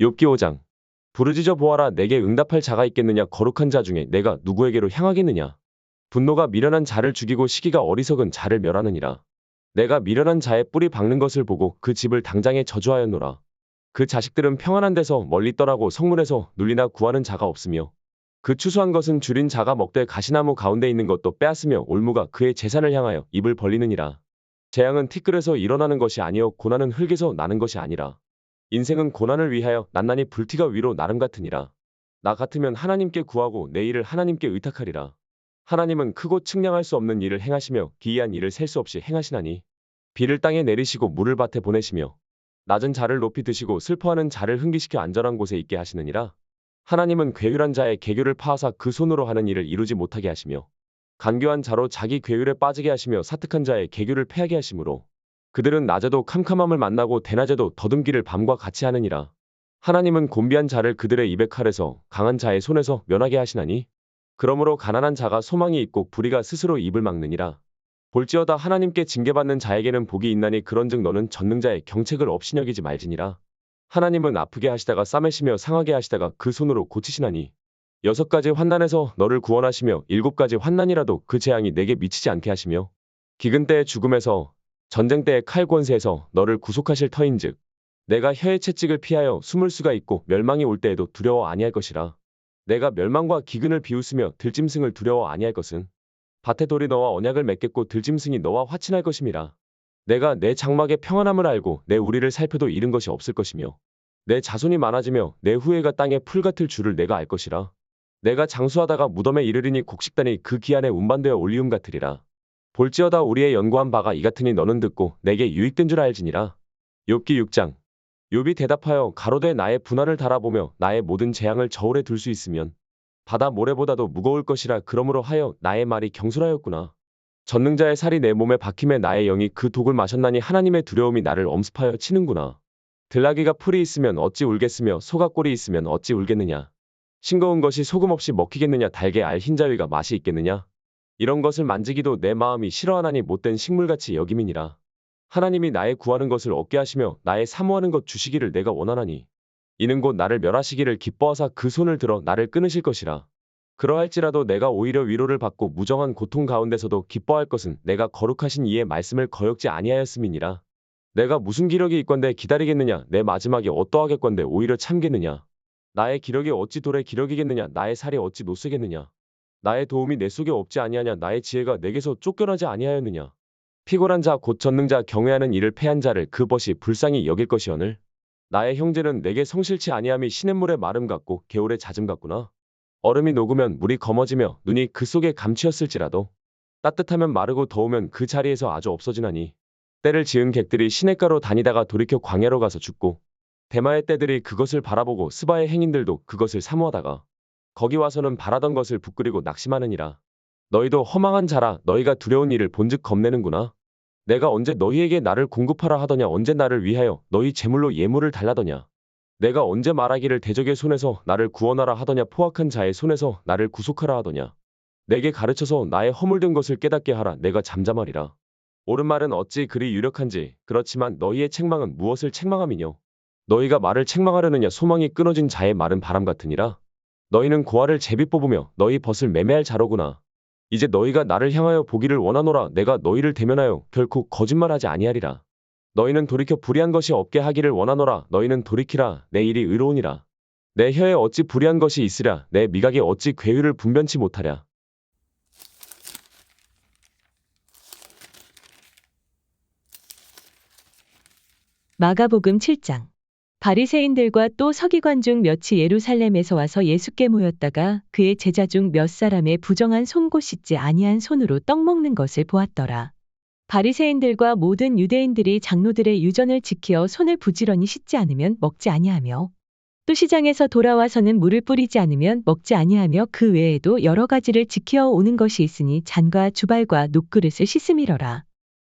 욥기 5장. 부르짖어 보아라 내게 응답할 자가 있겠느냐? 거룩한 자 중에 내가 누구에게로 향하겠느냐? 분노가 미련한 자를 죽이고 시기가 어리석은 자를 멸하느니라. 내가 미련한 자의 뿌리 박는 것을 보고 그 집을 당장에 저주하였노라. 그 자식들은 평안한 데서 멀리 떠나고 성문에서 눌리나 구하는 자가 없으며 그 추수한 것은 줄인 자가 먹되 가시나무 가운데 있는 것도 빼앗으며 올무가 그의 재산을 향하여 입을 벌리느니라. 재앙은 티끌에서 일어나는 것이 아니요 고난은 흙에서 나는 것이 아니라 인생은 고난을 위하여 낱낱이 불티가 위로 나름 같으니라. 나 같으면 하나님께 구하고 내 일을 하나님께 의탁하리라. 하나님은 크고 측량할 수 없는 일을 행하시며 기이한 일을 셀 수 없이 행하시나니 비를 땅에 내리시고 물을 밭에 보내시며 낮은 자를 높이 드시고 슬퍼하는 자를 흥기시켜 안전한 곳에 있게 하시느니라. 하나님은 괴율한 자의 개교를 파하사 그 손으로 하는 일을 이루지 못하게 하시며 간교한 자로 자기 괴율에 빠지게 하시며 사특한 자의 개교를 패하게 하시므로 그들은 낮에도 캄캄함을 만나고 대낮에도 더듬기를 밤과 같이 하느니라. 하나님은 곤비한 자를 그들의 입에 칼에서 강한 자의 손에서 면하게 하시나니 그러므로 가난한 자가 소망이 있고 불의가 스스로 입을 막느니라. 볼지어다 하나님께 징계받는 자에게는 복이 있나니 그런즉 너는 전능자의 경책을 없이 여기지 말지니라. 하나님은 아프게 하시다가 싸매시며 상하게 하시다가 그 손으로 고치시나니 여섯 가지 환난에서 너를 구원하시며 일곱 가지 환난이라도 그 재앙이 내게 미치지 않게 하시며 기근 때의 죽음에서 전쟁 때의 칼 권세에서 너를 구속하실 터인즉 내가 혀의 채찍을 피하여 숨을 수가 있고 멸망이 올 때에도 두려워 아니할 것이라. 내가 멸망과 기근을 비웃으며 들짐승을 두려워 아니할 것은 밭의 돌이 너와 언약을 맺겠고 들짐승이 너와 화친할 것임이라. 내가 내 장막의 평안함을 알고 내 우리를 살펴도 잃은 것이 없을 것이며 내 자손이 많아지며 내 후예가 땅에 풀 같을 줄을 내가 알 것이라. 내가 장수하다가 무덤에 이르리니 곡식단이 그 기한에 운반되어 올리움 같으리라 볼지어다 우리의 연구한 바가 이 같으니 너는 듣고 내게 유익된 줄 알지니라. 욥기 6장 욥이 대답하여 가로되 나의 분할을 달아보며 나의 모든 재앙을 저울에 둘 수 있으면 바다 모래보다도 무거울 것이라 그러므로 하여 나의 말이 경솔하였구나. 전능자의 살이 내 몸에 박힘에 나의 영이 그 독을 마셨나니 하나님의 두려움이 나를 엄습하여 치는구나. 들나귀가 풀이 있으면 어찌 울겠으며 소가 꼴이 있으면 어찌 울겠느냐. 싱거운 것이 소금 없이 먹히겠느냐 달게 알 흰자위가 맛이 있겠느냐. 이런 것을 만지기도 내 마음이 싫어하나니 못된 식물같이 여김이니라. 하나님이 나의 구하는 것을 얻게 하시며 나의 사모하는 것 주시기를 내가 원하나니 이는 곧 나를 멸하시기를 기뻐하사 그 손을 들어 나를 끊으실 것이라. 그러할지라도 내가 오히려 위로를 받고 무정한 고통 가운데서도 기뻐할 것은 내가 거룩하신 이의 말씀을 거역지 아니하였음이니라. 내가 무슨 기력이 있건대 기다리겠느냐 내 마지막이 어떠하겠건대 오히려 참겠느냐 나의 기력이 어찌 돌의 기력이겠느냐 나의 살이 어찌 노쇠겠느냐 나의 도움이 내 속에 없지 아니하냐 나의 지혜가 내게서 쫓겨나지 아니하였느냐? 피곤한 자곧 전능자 경외하는 이를 패한 자를 그 벗이 불쌍히 여길 것이오늘? 나의 형제는 내게 성실치 아니함이 시냇물의 마름 같고 개울의 잦음 같구나. 얼음이 녹으면 물이 검어지며 눈이 그 속에 감추었을지라도 따뜻하면 마르고 더우면 그 자리에서 아주 없어지나니. 때를 지은 객들이 시냇가로 다니다가 돌이켜 광야로 가서 죽고 대마의 떼들이 그것을 바라보고 스바의 행인들도 그것을 사모하다가 거기 와서는 바라던 것을 부끄리고 낙심하느니라. 너희도 허망한 자라 너희가 두려운 일을 본즉 겁내는구나. 내가 언제 너희에게 나를 공급하라 하더냐 언제 나를 위하여 너희 재물로 예물을 달라더냐. 내가 언제 말하기를 대적의 손에서 나를 구원하라 하더냐 포악한 자의 손에서 나를 구속하라 하더냐. 내게 가르쳐서 나의 허물된 것을 깨닫게 하라 내가 잠잠하리라. 옳은 말은 어찌 그리 유력한지 그렇지만 너희의 책망은 무엇을 책망함이뇨. 너희가 말을 책망하려느냐 소망이 끊어진 자의 말은 바람 같으니라. 너희는 고아를 제비 뽑으며 너희 벗을 매매할 자로구나. 이제 너희가 나를 향하여 보기를 원하노라 내가 너희를 대면하여 결코 거짓말하지 아니하리라. 너희는 돌이켜 불의한 것이 없게 하기를 원하노라 너희는 돌이키라 내 일이 의로우니라. 내 혀에 어찌 불의한 것이 있으랴 내 미각에 어찌 괴유를 분변치 못하랴. 마가복음 7장 바리새인들과 또 서기관 중 몇이 예루살렘에서 와서 예수께 모였다가 그의 제자 중 몇 사람의 부정한 손고 씻지 아니한 손으로 떡 먹는 것을 보았더라. 바리새인들과 모든 유대인들이 장로들의 유전을 지키어 손을 부지런히 씻지 않으면 먹지 아니하며 또 시장에서 돌아와서는 물을 뿌리지 않으면 먹지 아니하며 그 외에도 여러 가지를 지키어 오는 것이 있으니 잔과 주발과 녹그릇을 씻음이러라.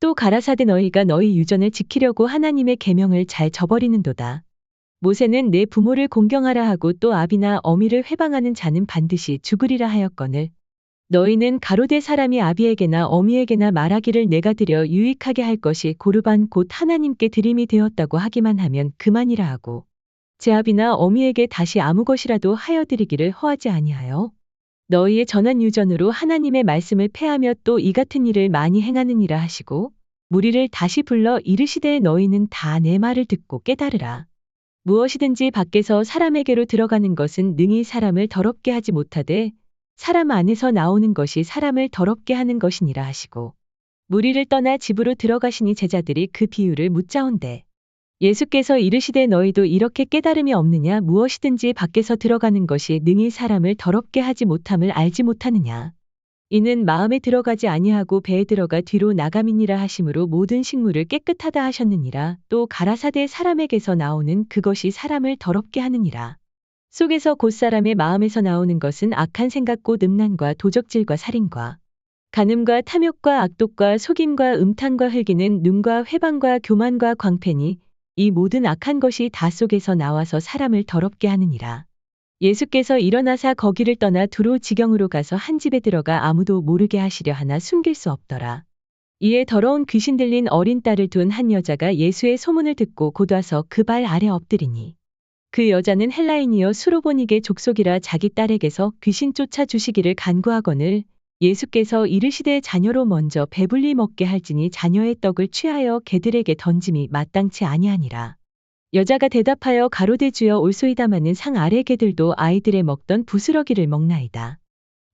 또 가라사대 너희가 너희 유전을 지키려고 하나님의 계명을 잘 저버리는도다. 모세는 내 부모를 공경하라 하고 또 아비나 어미를 회방하는 자는 반드시 죽으리라 하였거늘. 너희는 가로대 사람이 아비에게나 어미에게나 말하기를 내가 드려 유익하게 할 것이 고르반 곧 하나님께 드림이 되었다고 하기만 하면 그만이라 하고 제 아비나 어미에게 다시 아무 것이라도 하여 드리기를 허하지 아니하여 너희의 전한 유전으로 하나님의 말씀을 패하며 또 이 같은 일을 많이 행하느니라 하시고 무리를 다시 불러 이르시되 너희는 다 내 말을 듣고 깨달으라. 무엇이든지 밖에서 사람에게로 들어가는 것은 능히 사람을 더럽게 하지 못하되 사람 안에서 나오는 것이 사람을 더럽게 하는 것이니라 하시고 무리를 떠나 집으로 들어가시니 제자들이 그 비유를 묻자온대 예수께서 이르시되 너희도 이렇게 깨달음이 없느냐? 무엇이든지 밖에서 들어가는 것이 능히 사람을 더럽게 하지 못함을 알지 못하느냐? 이는 마음에 들어가지 아니하고 배에 들어가 뒤로 나감이니라 하심으로 모든 식물을 깨끗하다 하셨느니라. 또 가라사대 사람에게서 나오는 그것이 사람을 더럽게 하느니라. 속에서 곧 사람의 마음에서 나오는 것은 악한 생각 곧 음란과 도적질과 살인과 간음과 탐욕과 악독과 속임과 음탕과 흘기는 눈과 회방과 교만과 광패니 이 모든 악한 것이 다 속에서 나와서 사람을 더럽게 하느니라. 예수께서 일어나사 거기를 떠나 두로 지경으로 가서 한 집에 들어가 아무도 모르게 하시려 하나 숨길 수 없더라. 이에 더러운 귀신 들린 어린 딸을 둔 한 여자가 예수의 소문을 듣고 곧 와서 그 발 아래 엎드리니 그 여자는 헬라인이여 수로보닉의 족속이라 자기 딸에게서 귀신 쫓아 주시기를 간구하거늘 예수께서 이르시되 자녀로 먼저 배불리 먹게 할지니 자녀의 떡을 취하여 개들에게 던짐이 마땅치 아니하니라. 여자가 대답하여 가로대 주여 올소이다마는 상 아래 개들도 아이들의 먹던 부스러기를 먹나이다.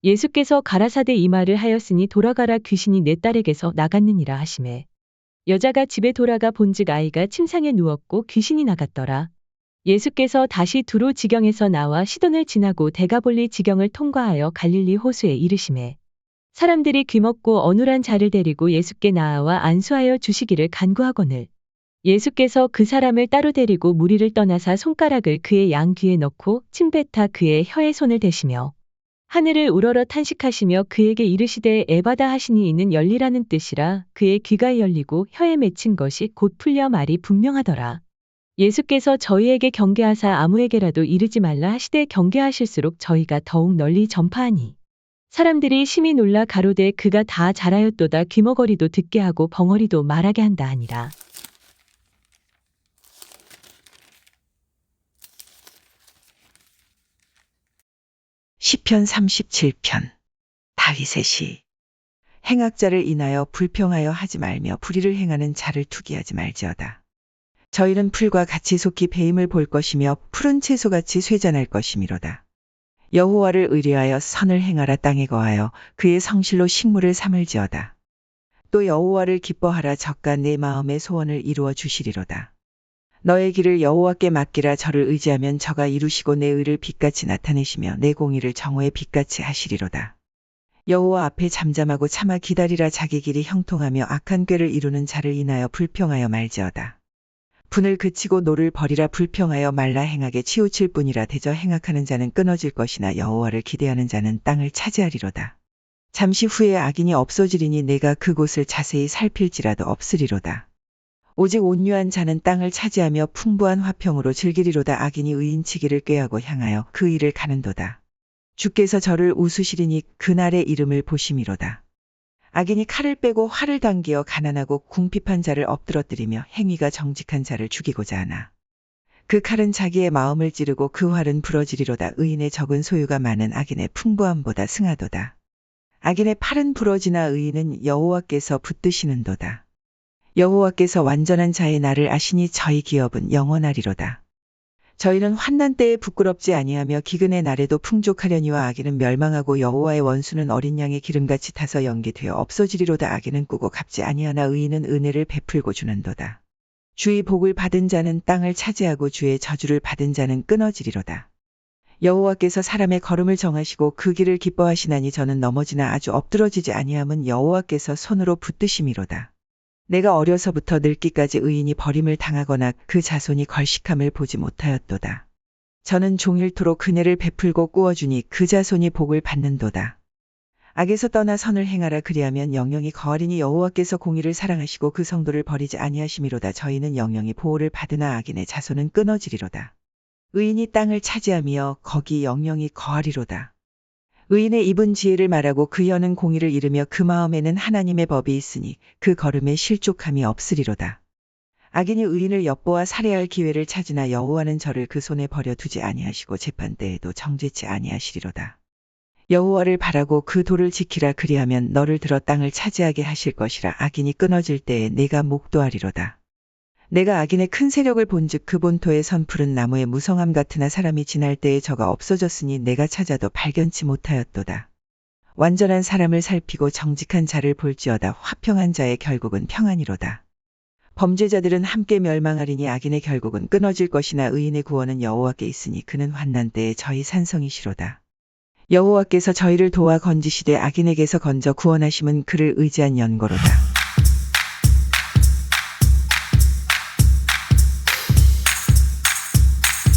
예수께서 가라사대 이 말을 하였으니 돌아가라 귀신이 내 딸에게서 나갔느니라 하심에 여자가 집에 돌아가 본즉 아이가 침상에 누웠고 귀신이 나갔더라. 예수께서 다시 두로 지경에서 나와 시돈을 지나고 대가볼리 지경을 통과하여 갈릴리 호수에 이르심에 사람들이 귀먹고 어눌한 자를 데리고 예수께 나아와 안수하여 주시기를 간구하거늘 예수께서 그 사람을 따로 데리고 무리를 떠나사 손가락을 그의 양 귀에 넣고 침뱉아 그의 혀에 손을 대시며 하늘을 우러러 탄식하시며 그에게 이르시되 에바다 하시니 이는 열리라는 뜻이라 그의 귀가 열리고 혀에 맺힌 것이 곧 풀려 말이 분명하더라. 예수께서 저희에게 경계하사 아무에게라도 이르지 말라 하시되 경계하실수록 저희가 더욱 널리 전파하니 사람들이 심히 놀라 가로되 그가 다 잘하였도다 귀머거리도 듣게 하고 벙어리도 말하게 한다 하니라. 시편 37편 다윗의 시 행악자를 인하여 불평하여 하지 말며 불의를 행하는 자를 투기하지 말지어다. 저희는 풀과 같이 속히 배임을 볼 것이며 푸른 채소같이 쇠잔할 것이미로다. 여호와를 의뢰하여 선을 행하라 땅에 거하여 그의 성실로 식물을 삼을지어다. 또 여호와를 기뻐하라 저가 내 마음의 소원을 이루어 주시리로다. 너의 길을 여호와께 맡기라 저를 의지하면 저가 이루시고 내 의를 빛같이 나타내시며 내 공의를 정오의 빛같이 하시리로다. 여호와 앞에 잠잠하고 참아 기다리라 자기 길이 형통하며 악한 꾀를 이루는 자를 인하여 불평하여 말지어다. 분을 그치고 노를 버리라 불평하여 말라 행하게 치우칠 뿐이라 대저 행악하는 자는 끊어질 것이나 여호와를 기대하는 자는 땅을 차지하리로다. 잠시 후에 악인이 없어지리니 내가 그곳을 자세히 살필지라도 없으리로다. 오직 온유한 자는 땅을 차지하며 풍부한 화평으로 즐기리로다 악인이 의인치기를 꾀하고 향하여 그 일을 가는도다. 주께서 저를 웃으시리니 그날의 이름을 보심이로다. 악인이 칼을 빼고 활을 당기어 가난하고 궁핍한 자를 엎드러뜨리며 행위가 정직한 자를 죽이고자 하나. 그 칼은 자기의 마음을 찌르고 그 활은 부러지리로다. 의인의 적은 소유가 많은 악인의 풍부함보다 승하도다. 악인의 팔은 부러지나 의인은 여호와께서 붙드시는도다. 여호와께서 완전한 자의 날을 아시니 저희 기업은 영원하리로다. 저희는 환난 때에 부끄럽지 아니하며 기근의 날에도 풍족하려니와 악인은 멸망하고 여호와의 원수는 어린 양의 기름같이 타서 연기되어 없어지리로다 악인은 꾸고 갚지 아니하나 의인은 은혜를 베풀고 주는도다. 주의 복을 받은 자는 땅을 차지하고 주의 저주를 받은 자는 끊어지리로다. 여호와께서 사람의 걸음을 정하시고 그 길을 기뻐하시나니 저는 넘어지나 아주 엎드러지지 아니함은 여호와께서 손으로 붙드심이로다. 내가 어려서부터 늙기까지 의인이 버림을 당하거나 그 자손이 걸식함을 보지 못하였도다. 저는 종일토록 그네를 베풀고 꾸어주니 그 자손이 복을 받는도다. 악에서 떠나 선을 행하라 그리하면 영영이 거하리니 여호와께서 공의를 사랑하시고 그 성도를 버리지 아니하심이로다. 저희는 영영이 보호를 받으나 악인의 자손은 끊어지리로다. 의인이 땅을 차지하며 거기 영영이 거하리로다. 의인의 입은 지혜를 말하고 그 혀는 공의를 이르며 그 마음에는 하나님의 법이 있으니 그 걸음에 실족함이 없으리로다. 악인이 의인을 엿보아 살해할 기회를 찾으나 여호와는 저를 그 손에 버려 두지 아니하시고 재판 때에도 정죄치 아니하시리로다. 여호와를 바라고 그 도를 지키라 그리하면 너를 들어 땅을 차지하게 하실 것이라 악인이 끊어질 때에 내가 목도하리로다. 내가 악인의 큰 세력을 본즉 그 본토에 선 푸른 나무의 무성함 같으나 사람이 지날 때에 저가 없어졌으니 내가 찾아도 발견치 못하였도다. 완전한 사람을 살피고 정직한 자를 볼지어다 화평한 자의 결국은 평안이로다. 범죄자들은 함께 멸망하리니 악인의 결국은 끊어질 것이나 의인의 구원은 여호와께 있으니 그는 환난 때에 저희 산성이시로다. 여호와께서 저희를 도와 건지시되 악인에게서 건져 구원하심은 그를 의지한 연고로다.